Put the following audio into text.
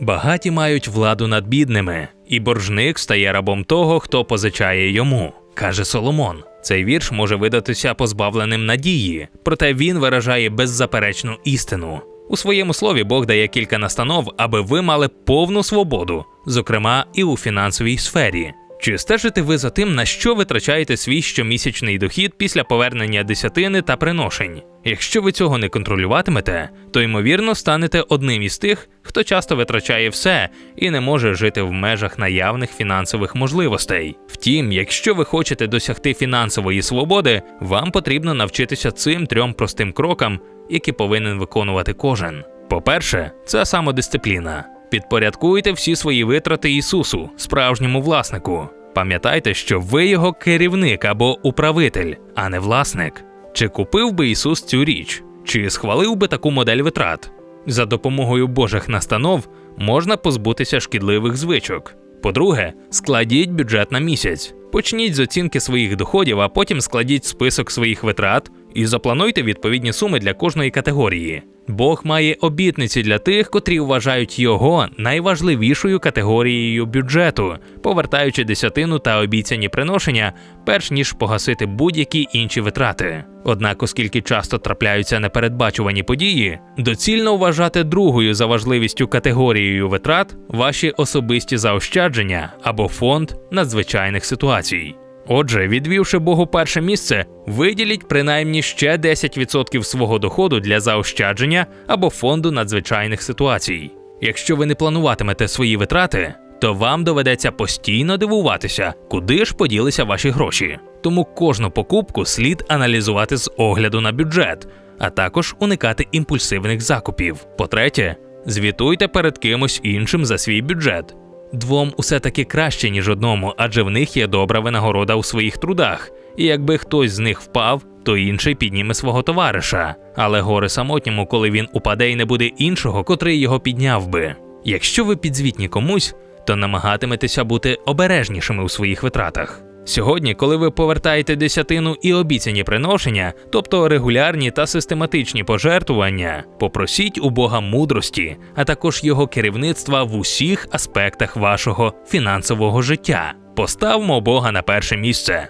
Багаті мають владу над бідними, і боржник стає рабом того, хто позичає йому, каже Соломон. Цей вірш може видатися позбавленим надії, проте він виражає беззаперечну істину. У своєму слові Бог дає кілька настанов, аби ви мали повну свободу, зокрема і у фінансовій сфері. Чи стежите ви за тим, на що витрачаєте свій щомісячний дохід після повернення десятини та приношень? Якщо ви цього не контролюватимете, то ймовірно станете одним із тих, хто часто витрачає все і не може жити в межах наявних фінансових можливостей. Втім, якщо ви хочете досягти фінансової свободи, вам потрібно навчитися цим трьом простим крокам, які повинен виконувати кожен. По-перше, це самодисципліна. Підпорядкуйте всі свої витрати Ісусу, справжньому власнику. Пам'ятайте, що ви його керівник або управитель, а не власник. Чи купив би Ісус цю річ? Чи схвалив би таку модель витрат? За допомогою Божих настанов можна позбутися шкідливих звичок. По-друге, складіть бюджет на місяць. Почніть з оцінки своїх доходів, а потім складіть список своїх витрат і заплануйте відповідні суми для кожної категорії. Бог має обітниці для тих, котрі вважають його найважливішою категорією бюджету, повертаючи десятину та обіцяні приношення, перш ніж погасити будь-які інші витрати. Однак, оскільки часто трапляються непередбачувані події, доцільно вважати другою за важливістю категорією витрат ваші особисті заощадження або фонд надзвичайних ситуацій. Отже, відвівши Богу перше місце, виділіть принаймні ще 10% свого доходу для заощадження або фонду надзвичайних ситуацій. Якщо ви не плануватимете свої витрати, то вам доведеться постійно дивуватися, куди ж поділися ваші гроші. Тому кожну покупку слід аналізувати з огляду на бюджет, а також уникати імпульсивних закупів. По-третє, звітуйте перед кимось іншим за свій бюджет. Двом усе таки краще, ніж одному, адже в них є добра винагорода у своїх трудах. І якби хтось з них впав, то інший підніме свого товариша. Але горе самотньому, коли він упаде і не буде іншого, котрий його підняв би. Якщо ви підзвітні комусь, то намагатиметеся бути обережнішими у своїх витратах. Сьогодні, коли ви повертаєте десятину і обіцяні приношення, тобто регулярні та систематичні пожертвування, попросіть у Бога мудрості, а також його керівництва в усіх аспектах вашого фінансового життя. Поставмо Бога на перше місце.